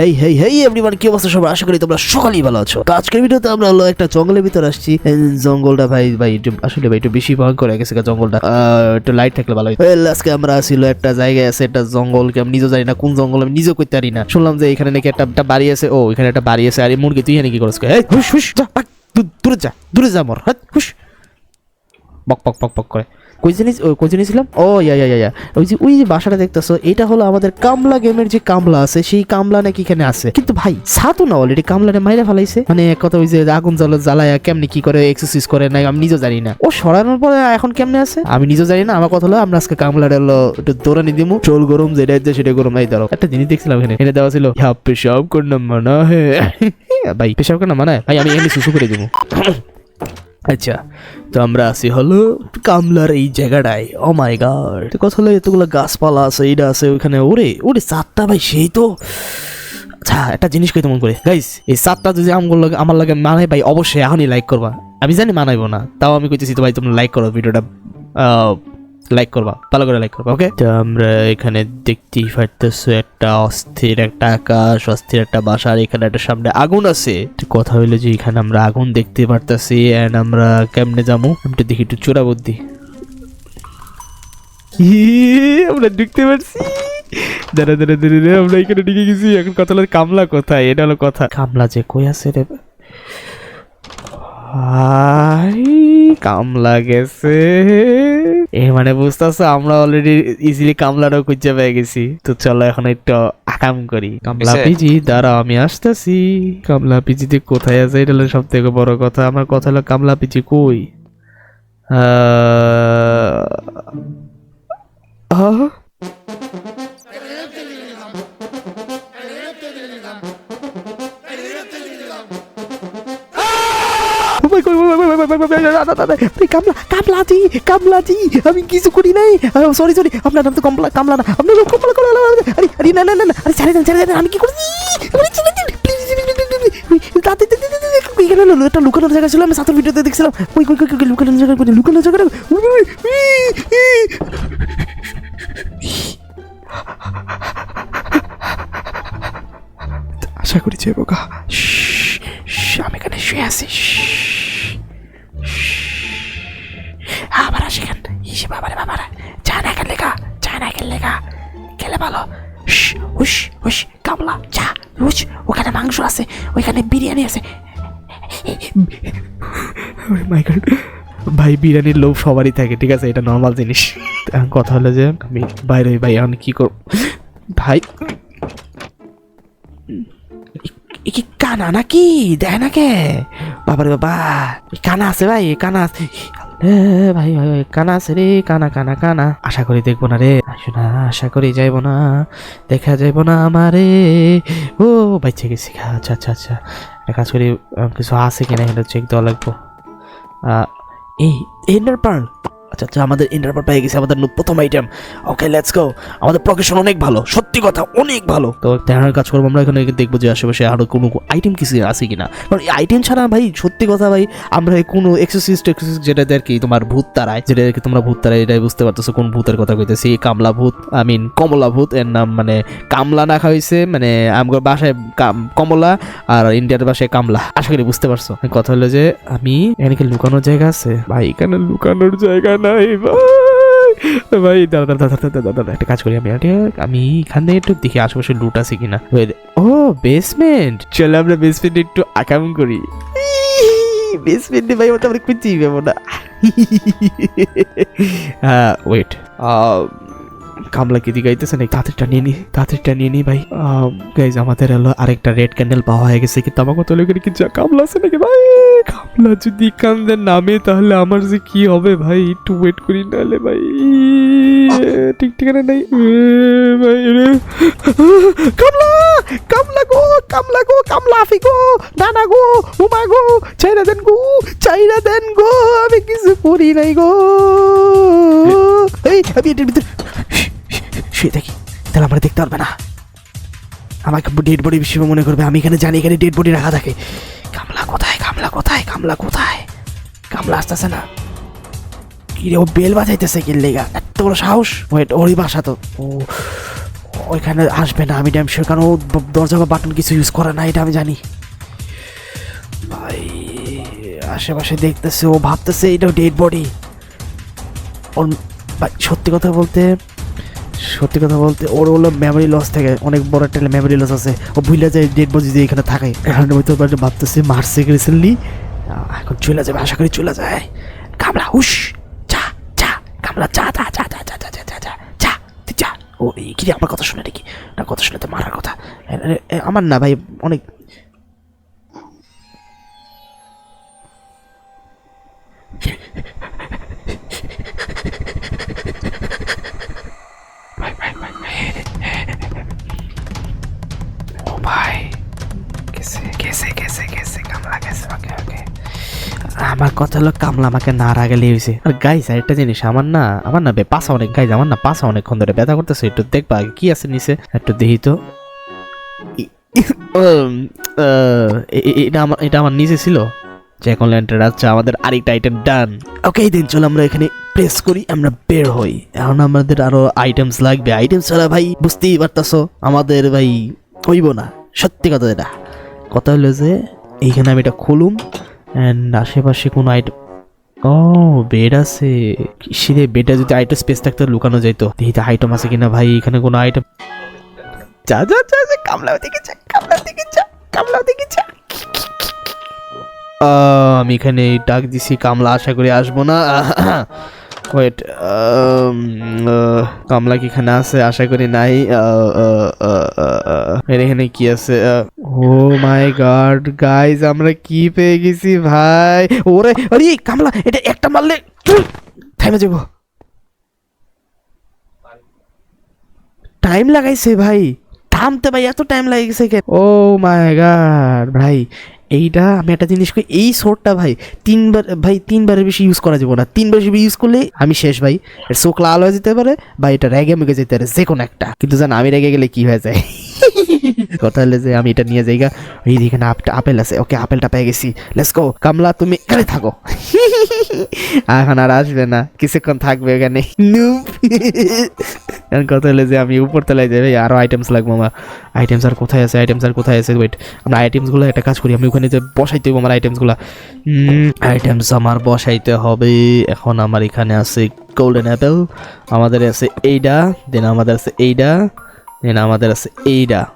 হেই হেই হেই everyone কি অবস্থা সবার? আশা করি তোমরা সকালেই ভালো আছো। আজকের ভিডিওতে আমরা হলো একটা জঙ্গলের ভিতর আসছি। জঙ্গলটা ভাই ভাই আসলে ভাই, একটু বেশি ভয়ঙ্কর হয়ে গেছে জঙ্গলটা। একটু লাইট থাকলে ভালো হয় আজকে আমরা আসিল একটা জায়গায়, আছে একটা জঙ্গল আমি নিজেও জানি না কোন জঙ্গল, আমি নিজেও করতে পারি না। শুনলাম যে এখানে নাকি একটা বাড়ি আছে। ও, এখানে একটা বাড়ি আছে। আর, মুরগি, তুই এখানে কি করছ এই যা দূরে যা দূরে যা, মর। হাত বক বক বক বক, করে। ও কই জিনিসছিলাম ও ইয়া ইয়া ইয়া, ওই যে ওই যে বাসাটা দেখতেছো এটা হলো আমাদের কামলা গেমের যে কামলা আছে সেই কামলা নাকি এখানে আছে। কিন্তু ভাই সাতু না অলরেডি কামলাটা মাইরা ফেলাইছে। মানে কথা ওই যে আগুন জ্বালা জ্বালায় কেমনি কি করে এক্সারসাইজ করে না আমি নিজেও জানি না। ও সরানোর পরে এখন কেমনে আছে? আমি নিজেও জানি না আমার কথা হলো আমরা আজকে কামলাটা হলো একটু দৌড়ানি দিমু। চোল গরম যেটা সেটা গরম এই ধরো। একটা জিনিস দেখছিলাম এখানে এখানে দেওয়া ছিল হ্যাঁ পেশাব করনা মানা হে ভাই পেশাব করনা মানা ভাই আমি এখানে সুসু করে দেবো আচ্ছা তো আমরা আসি হলো কামলার এই জায়গাটায়। ও মাই গাড কথা হলো এতগুলো গাছপালা আছে এইটা আছে ওইখানে ওরে ওরে চারটা ভাই, সেই তো। আচ্ছা একটা জিনিস কই মন করে গাইস এই সাতটা যদি আমগুলো আমার লাগে মানাই ভাই, অবশ্যই এখনই লাইক করবা। আমি জানি মানাইবো না, তাও আমি কইতেছি, তো ভাই তুমি লাইক করো ভিডিওটা। লাইক করবা ভালো করে লাইক করবা ওকে তো আমরা এখানে দেখতেই পারতেছো একটা অস্থির একটা আকাশ অস্থির একটা বাসা আর এখানে একটা সামনে আগুন আছে। কথা হইল যে এখানে আমরা আগুন দেখতে পারতাছি এন্ড আমরা কেমনে যাব? আমি একটু দেখি একটু চোরা বুদ্ধি। আমরা ঢুকতে পারছি? দাঁড়া দাঁড়া দাঁড়া, আমরা এখানে ঢুকে গেছি এখন কথা হলো কামলা কোথায়? এটা হলো কথা। কামলা যে কই আছে রে? হাই কামলা গেছে। এ মানে বুঝতেছো আমরা অলরেডি ইজিলি কামলাটাও খুঁজে পেয়ে গেছি। তো চলো এখন একটু আকাম করি। কামলা পিজি দাঁড়া আমি আসতেছি। কামলা পিজিতে কোথায় আছে এটা হলো সব থেকে বড় কথা। আমার কথা হলো কামলা পিজি কই? আহ, কামলা আমি কিছু করি নাই সরি সরি আপনার নাম তো কমলা, কামলা না আপনার কমলা কমলা। আরে আরে, না না না আরে, ছেড়ে দেন ছেড়ে দেন, আমি কি করেছি জায়গা ছিল দেখছিলাম কই। আশা করি বোকা আমি এখানে শুয়ে আছি চা খেলে ভালো। হুস হুস কামলা, চা হুস ওখানে মাংস আছে, ওইখানে বিরিয়ানি আছে। ভাই, বিরিয়ানির লোভ সবারই থাকে, ঠিক আছে? এটা নর্মাল জিনিস। কথা হলো যে, আমি বাইরে ভাই, এখন কি করব? ভাই কি কানা নাকি? দেয় না কে? বাবারে বাবা কানা আছে ভাই কানা ভাই ভাই ভাই, কানা আছে রে কানা কানা কানা। আশা করি দেখব না রে। আসো না আশা করি যাইবো না। দেখা যাইবো না আমারে। ও বাচ্চা গেছি আচ্ছা আচ্ছা আচ্ছা। একটা কাজ করি কিছু আছে কিনা এটা চেক দেওয়া লাগবো। এই এন্ডার পার্ল। আচ্ছা আচ্ছা আমাদের ইন্টার পার্ল পেয়ে গেছে আমাদের প্রথম আইটেম ওকে লেটস গো আমাদের প্রকেশন অনেক ভালো, সত্যি কথা, অনেক ভালো। তো দেখার কাজ করব, আমরা এখানে দেখব যে আশেপাশে আরও কোনো আইটেম কিছু আছে কিনা। কারণ এই আইটেম ছাড়া ভাই, সত্যি কথা ভাই, আমরা কোনো এক্সারসাইজ টেক্সারসাইজ যেটা আর কি তোমার ভূত তারায় যেটা আর কি তোমরা ভূত তারায় এটাই বুঝতে পারতেছো কোন ভূতের কথা কইতেছি। কামলা ভূত আই মিন কমলা ভূত, এর নাম মানে কামলা না হয়েছে মানে আমার বাসায় কমলা আর ইন্ডিয়ার বাসায় কামলা। আশা করি বুঝতে পারছ। কথা হলো যে, আমি এখানে কি লুকানোর জায়গা আছে? ভাই, এখানে লুকানোর জায়গা নাই, ভাই। ভাই দাদা দাদা দাদা দাদা দাদা একটা কাজ করি আমি আমি এখানে একটু দেখি আশেপাশে লুট আছে কিনা। ও বেসমেন্ট চলো আমরা বেসমেন্ট একটু আকাম করি। বেসমেন্টে ভাই, ওটা আমরা খুঁজেই পাবো না। হ্যাঁ ওয়েট কামলা কি দিগাইতেছে নাকি? তাদেরটা নিয়ে নি তাদেরটা নিয়ে নি ভাই। গাইজ আমাদের হলো আরেকটা রেড ক্যান্ডেল পাওয়া হয়ে গেছে, কিন্তু আমাকে তো লোকের কি কামলা আছে নাকি ভাই? কামলা যদি কান্দের নামে, তাহলে আমার যে কি হবে ভাই? একটু ওয়েট করি নাহলে ভাই। ঠিক ঠিকানা নাই। ভাই কামলা! কামলা গো কামলা গো, কামলা আফি গো, নানা গো, উমা গো, চাইরা দেন গো, চাইরা দেন গো, আমি কিছু করি নাই গো। এই, আমি এটার ভিতরে শুয়ে থাকি তাহলে আমরা দেখতে পারবে না। আমাকে ডেড বডি হিসেবে মনে করবে, আমি এখানে জানি, এখানে ডেড বডি রাখা থাকে। কামলা কোথায়? কামলা কোথায়? কামলা আসতেছে না। কি রে ও বেল বাজাইতেছে লেগা? এত বড় সাহস। ওয়েট ওরই বাসা তো। ও ও ওইখানে আসবে না, আমি ড্যাম শিওর কারণ ও দরজা বা বাটন কিছু ইউজ করে না, এটা আমি জানি। ভাই, আশেপাশে দেখতেছে, ও ভাবতেছে এটা ডেড বডি ওর সত্যি কথা বলতে সত্যি কথা বলতে ওর হলো মেমোরি লস থেকে অনেক বড় একটা মেমোরি লস আছে ও ভুলে যায় ডেড বডি যে এখানে থাকে এখন হয়তো ভাবতেছে মারছে রিসেন্টলি এখন চলে যাবে আশা করি চলে যায় কামলা হুশ যা যা কামলা যা যা যা যা যা যা যা যা যা যা তুই যা ও কি আমার কথা শুনে নাকি না কথা শুনে তো মারার কথা আমার না ভাই অনেক আমার কথা হলো কামলা আমাকে না রাগালে হয়েছে আর গাইস একটা জিনিস, আমার না আমার না পাশা অনেক গাইজ আমার না পাশা অনেকক্ষণ ধরে ব্যথা করতেছে, একটু দেখবা কি আছে নিচে, একটু দেখি তো। এটা আমার এটা আমার নিচে ছিল। জ্যাকন ল্যান্টার আচ্ছা আমাদের আরেকটা আইটেম ডান ওকে দিন চলো আমরা এখানে প্রেস করি, আমরা বের হই। এখন আমাদের আরও আইটেমস লাগবে। আইটেমস ছাড়া ভাই, বুঝতেই পারতাছো, আমাদের ভাই হইব না। সত্যি কথা এটা কথা হলো যে, এইখানে আমি এটা খুলুম। অ্যান্ড আশেপাশে কোনো আইটেম ও বেড আছে। কিসিরে বেডে যদি আইটেম স্পেস থাকতো, লুকানো যাইতো। দেখি আইটেম আছে কিনা ভাই, এখানে কোনো আইটেম যা যা যা যা, কামলাও দিকে যা কামলাও দিকে যা কামলাও দিকে যা আমি এখানে ডাক দিছি, কামলা আশা করি আসব না। ওয়েট কামলা কি এখানে আছে আশা করি নাই আহ, আহ, এর এখানে কি আছে ও মাই গড গাইজ আমরা কি পেয়ে গেছি ভাই? ওরে আরে কামলা এটা একটা মারলে থামে যাব। টাইম লাগাইছে ভাই থামতে ভাই এত টাইম লাগিয়েছে কে ও মাই গড ভাই এইটা আমি একটা জিনিস করি, এই শোটটা ভাই তিনবার, ভাই তিনবারের বেশি ইউজ করা যাবে না। তিনবার বেশি ইউজ করলে আমি শেষ ভাই। এর চোখ লাল হয়ে যেতে পারে বা এটা রেগে মেগে যেতে পারে যে কোনো একটা। কিন্তু জান, আমি রেগে গেলে কী হয়ে যায়? কথা হলে যে আমি এটা নিয়ে যাইগা। এই এখানে আপ- আপেল আছে। ওকে, আপেলটা পেয়ে গেছি। লেটস গো কামলা, তুমি এখানে থাকো। এখন আর আসবে না। কিছুক্ষণ থাকবে এখানে। এখন কথা হলে যে আমি উপর তলায় যাই আরও আইটেমস লাগবে আমার। আইটেমস আর কোথায় আছে? আইটেমস আর কোথায় আছে? ওয়েট আমরা আইটেমসগুলো একটা কাজ করি। আমি ওখানে যে বসাইতে হবে আমার আইটেমসগুলো আইটেমস আমার বসাইতে হবে। এখন আমার এখানে আছে গোল্ডেন অ্যাপেল আমাদের আছে এইডা দেন আমাদের আছে এইডা দেন আমাদের আছে এইটা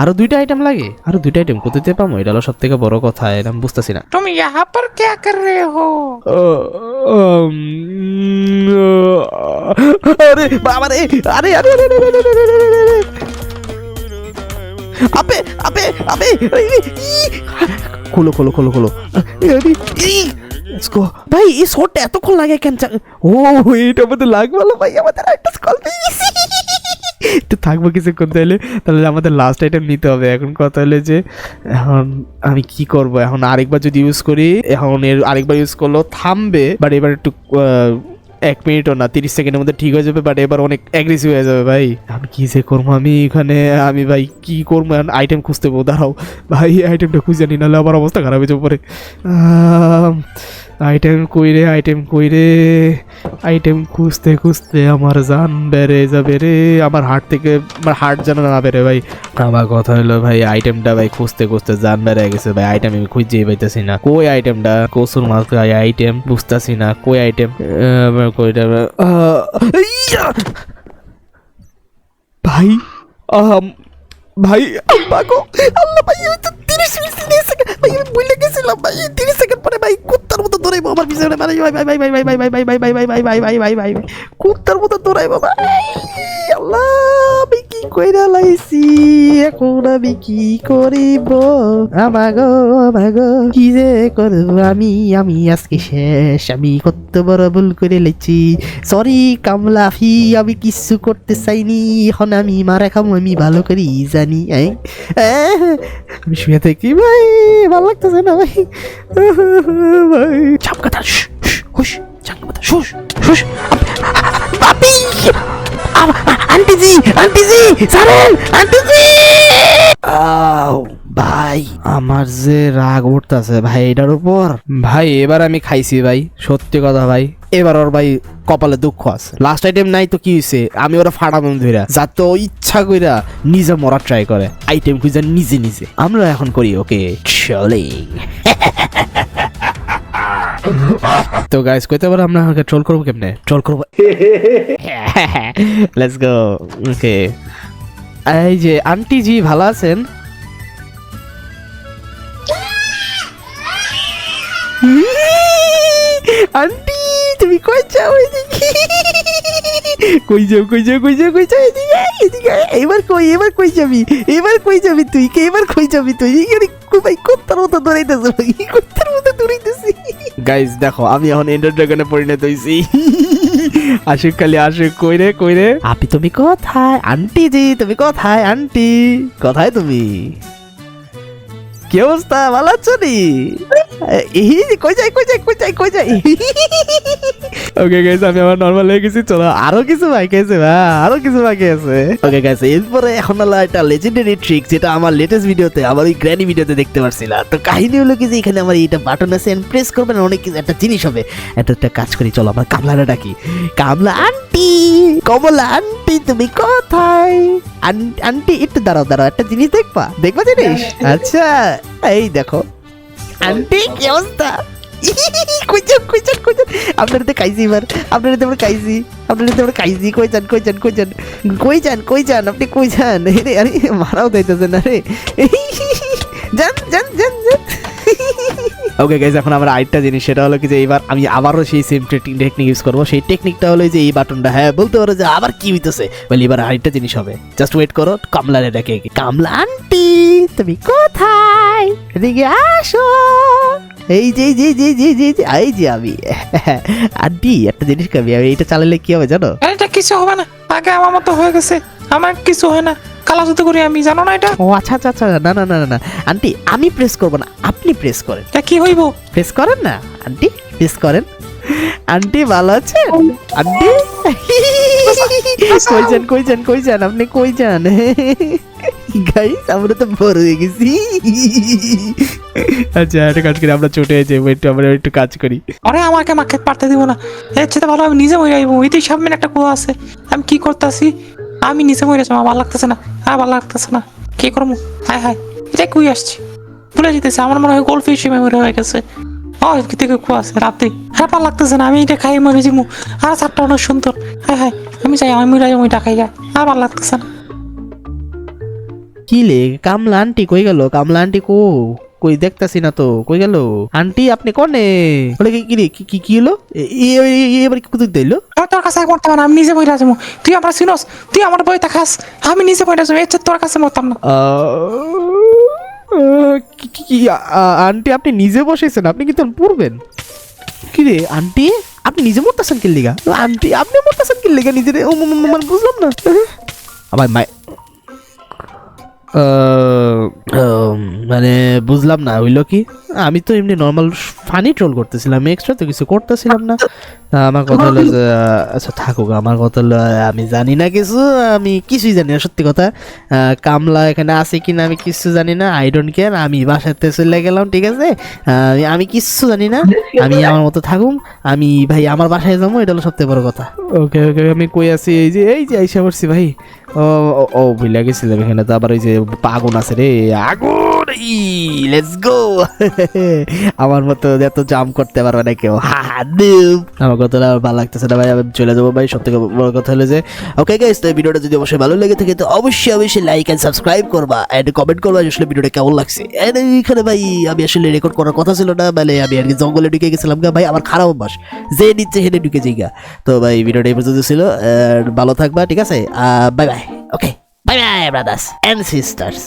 আরও দুইটা আইটেম লাগে? আরও দুইটা আইটেম কোথাতে পামো এটা হলো সব থেকে বড় কথা এটা আমি বুঝতেছি না। তুমি ইহা পর কে কর রে হো? আরে বাবা রে আরে আরে আপে আপে আপে খোলো খোলো খোলো খোলো। ভাই এই শটটা এতক্ষণ লাগে কেন? ও এটা আমাদের লাগবে ভাই আমাদের একটা স্কল তো থাকব কিছুক্ষণ তাহলে। তাহলে আমাদের লাস্ট আইটেম নিতে হবে। এখন কথা হলে যে, এখন আমি কি করব? এখন আরেকবার যদি ইউজ করি, এখন এর আরেকবার ইউজ করলেও থামবে বাট এবার একটু এক মিনিটও না, তিরিশ সেকেন্ডের মধ্যে ঠিক হয়ে যাবে বাট এবার অনেক অ্যাগ্রেসিভ হয়ে যাবে ভাই। আমি কী যে করব? আমি এখানে, আমি ভাই কী করব? এখন আইটেম খুঁজতে পারব দাঁড়াও। ভাই আইটেমটা খুঁজে নি, নাহলে আবার অবস্থা খারাপ হয়ে যাবে পরে আইটেম কইরে আইটেম কইরে আইটেম খুঁজতে খুঁজতে আমার জান বেড়ে যাবে রে। আমার হার্ট থেকে, আমার হার্ট যেন না বেড়ে ভাই। আমার কথা হলো ভাই আইটেমটা ভাই খুঁজতে খুঁজতে জান বেড়ে গেছে ভাই। আইটেম আমি খুঁজেই পাইতেছি না। কই আইটেমটা কসুর মাছ ভাই আইটেম বুঝতেছি না। কই আইটেম! ভাই? ভাই আল্লাহ ভাই তিরিশ সেকেন্ড ভাই, আমি ভুলে গেছিলাম, ভাই তিরিশ সেকেন্ড পরে ভাই আমার পিছনে ভাই ভাই ভাই ভাই ভাই ভাই ভাই ভাই ভাই ভাই ভাই ভাই ভাই ভাই ভাই ভাই ভাই কুত্তার মতো ভাই আল্লাহ আমি কি কইরা লাইছি এখন আমি কি করিব আমাগো আমাগো কি যে করব আমি আমি আজকে শেষ আমি কত বড় ভুল করে লেছি সরি কামলাফি আমি কিচ্ছু করতে চাইনি এখন আমি মারা খামো আমি ভালো করি জানি আমি শুয়ে থাকি ভাই ভালো লাগতেছে না ভাই ভাই কথা আন্টিজি আন্টিজি ভাই, আমার যে রাগ উঠতেছে ভাই, এটার উপর। ভাই, এবার আমি খাইছি ভাই, সত্যি কথা ভাই। এবার ওর ভাই কপালে দুঃখ আছে। লাস্ট আইটেম নাই তো কি হয়েছে আমি ওরা ফাড়াম ধইরা। যাতে ও ইচ্ছা কইরা নিজে মরা ট্রাই করে। আইটেম খুঁজে নিজে নিজে। আমরা এখন করি, ওকে চলে তো গাইস কইতে পারো আমরা আমাকে ট্রোল করব কেমনে? ট্রোল করব। লেটস গো ওকে এই যে আন্টি জি ভালো আছেন? আন্টি তুমি কই যাও এদিকে? কই যাও কই যাও কই যাও কই যাও এদিকে এদিকে। এবার কই এবার কই যাবি? এবার কই যাবি তুই? কে এবার কই যাবি তুই? এখানে ভাই কোত্তার মতো দৌড়াইতেছে ভাই কোত্তার মতো দৌড়াইতেছি। গাইস দেখো আমি এখন এন্ডার ড্রাগনে পরিণত হইছি। আশিক খালি আশিক কই রে কই রে? আপনি তুমি কোথায়? আন্টি জি তুমি কোথায় আন্টি? কোথায় তুমি? কি অবস্থা? ভালো আছো নি? এই কই যাই কই যাই কই যাই কই যাই? ওকে গাইস আমি আমার নরমাল হয়ে গেছি। চলো, আরও কিছু বাকি আছে, ভাই, আরও কিছু বাকি আছে। ওকে গাইস এরপরে এখন হলো একটা লেজেন্ডারি ট্রিক যেটা আমার লেটেস্ট ভিডিওতে আমার ওই গ্র্যানি ভিডিওতে দেখতে পারছিলাম তো কাহিনী হলো কি যে, এখানে আমার এইটা বাটন আছে প্রেস করবেন অনেক কিছু, একটা জিনিস হবে। একটা একটা কাজ করি, চলো, আমার কামলাটা ডাকি। কামলা আন্টি, কমলা আন্টি, তুমি কোথায়? আন্টি, একটু দাঁড়াও দাঁড়াও, একটা জিনিস দেখবা? দেখবা জিনিস? আচ্ছা এই দেখো। আন্টি, কি অবস্থা? আপনার তো এবার। আপনার তো খাইছি আপনার তো কই যান কই যান কই যান? কই যান, কই আপনি কই যান? মারাও দিতেছেন আরে যান যান যান। ওকে গাইজ এখন আমরা আরেকটা জিনিস, সেটা হলো কি যে এবার আমি আবারও সেই সেম টেকনিক ইউজ করব। সেই টেকনিকটা হলো যে এই বাটনটা হ্যাঁ বলতে পারো যে আবার কি হইতেছে? বলে এবার আরেকটা জিনিস হবে। জাস্ট ওয়েট করো, কামলারে ডাকে কামলা আন্টি তুমি কোথায়? এদিকে আসো। এই যে যে যে যে যে যে, এই যে আমি। আন্টি, একটা জিনিস খাবি আমি এইটা চালালে কি হবে জানো? এটা কিছু হবে না। আগে আমার মতো হয়ে গেছে। আমার কিছু হয় না। কালা জুতো করি আমি জানো না এটা? ও আচ্ছা আচ্ছা আচ্ছা না না না না আন্টি আমি প্রেস করব না আপনি প্রেস করেন। এটা কি হইব? প্রেস করেন না? আন্টি প্রেস করেন। আন্টি ভালো আছেন? আন্টি? কই যান কই যান কই যান আপনি কই যান? গাইস আমরা তো বড় হয়ে গেছি। আচ্ছা একটা কাজ করি আমরা ছোট হয়েছে একটু আমরা একটু কাজ করি। আরে আমাকে মাকে পারতে দিব না। এর চেয়ে ভালো আমি নিজে মরে যাইব। এটাই সামনে একটা কুয়া আছে। আমি কি করতেছি? আমি নিচে মরে যাব, আমার ভালো লাগতেছে না আর ভালো লাগতেছে না। কি করব? হায় হায় এটা কুই আসছি। ভুলে যেতেছে, আমার মনে হয় গোল্ড ফিশ মেমোরি হয়ে গেছে। ও থেকে কুয়া আছে? রাতে। হ্যাঁ ভালো লাগতেছে না, আমি এটা খাই, মরে যাব। আর চারটা অনেক সুন্দর। হ্যাঁ হ্যাঁ আমি চাই আমি মরে যাব এটা খাই আর ভালো লাগতেছে না। কি লে, কামলা আন্টি কই গেল? কামলা আন্টি কো কই দেখতাছি না তো কই গেল? আন্টি আপনি কোনে? বলে কি কি রে? কি কি হলো? এবার কি কুতুক দিলো? তোর কাছে মরতাম না আমি নিজে বইরা যাব তুই আমার চিনস তুই আমার বইটা খাস আমি নিজে বইরা যাব এর তোর কাছে মরতাম না। কি আন্টি আপনি নিজে বসেছেন আপনি কি তখন পড়বেন? কি রে আন্টি আপনি নিজে মরতেছেন কি লিগা আন্টি আপনি মরতেছেন কি লিগা নিজে ও ম- ম- মানে বুঝলাম না। আমার উম, মানে বুঝলাম না, হইল কি? আমি তো এমনি নর্মাল ফানি ট্রোল করতেছিলাম এক্সট্রা তো কিছু করতেছিলাম না। আমার কথা হলো যে আচ্ছা থাকুক আমার কথা হলো আমি জানি না কিছু আমি কিছুই জানি না সত্যি কথা। কামলা এখানে আছে কিনা আমি কিছু জানি না আই ডোন্ট কেয়ার আমি বাসাতে চলে গেলাম ঠিক আছে? আমি- কিচ্ছু জানি না আমি আমার মতো থাকুম আমি ভাই আমার বাসায় যাব এটা হলো সবথেকে বড় কথা। ওকে ওকে আমি কই আছি এই যে এই যে আইসা পড়ছি ভাই। ও ও- ও ভুলে গেছিলাম এখানে তো আবার ওই যে আগুন আছে রে আগুন লেটস গো আমার মতো এত জাম করতে পারবে না কেউ হা হা আমার কথা ভালো লাগতেছে না ভাই, আমি চলে যাব ভাই। সব থেকে বড় কথা হলো যে ওকে গাইস তো ভিডিওটা যদি অবশ্যই ভালো লেগে থাকে, তো অবশ্যই অবশ্যই লাইক এন্ড সাবস্ক্রাইব করবা এন্ড কমেন্ট করবা আসলে ভিডিওটা কেমন লাগছে। এন্ড এখানে ভাই, আমি আসলে রেকর্ড করার কথা ছিল না মানে আমি আর কি জঙ্গলে ঢুকে গেছিলাম গা। ভাই, আমার খারাপ অভ্যাস, যে নিচ্ছে হেনে ঢুকে যাই গা। তো ভাই, ভিডিওটা এই পর্যন্ত ছিল ভালো থাকবা, ঠিক আছে? Bye bye okay bye bye brothers and sisters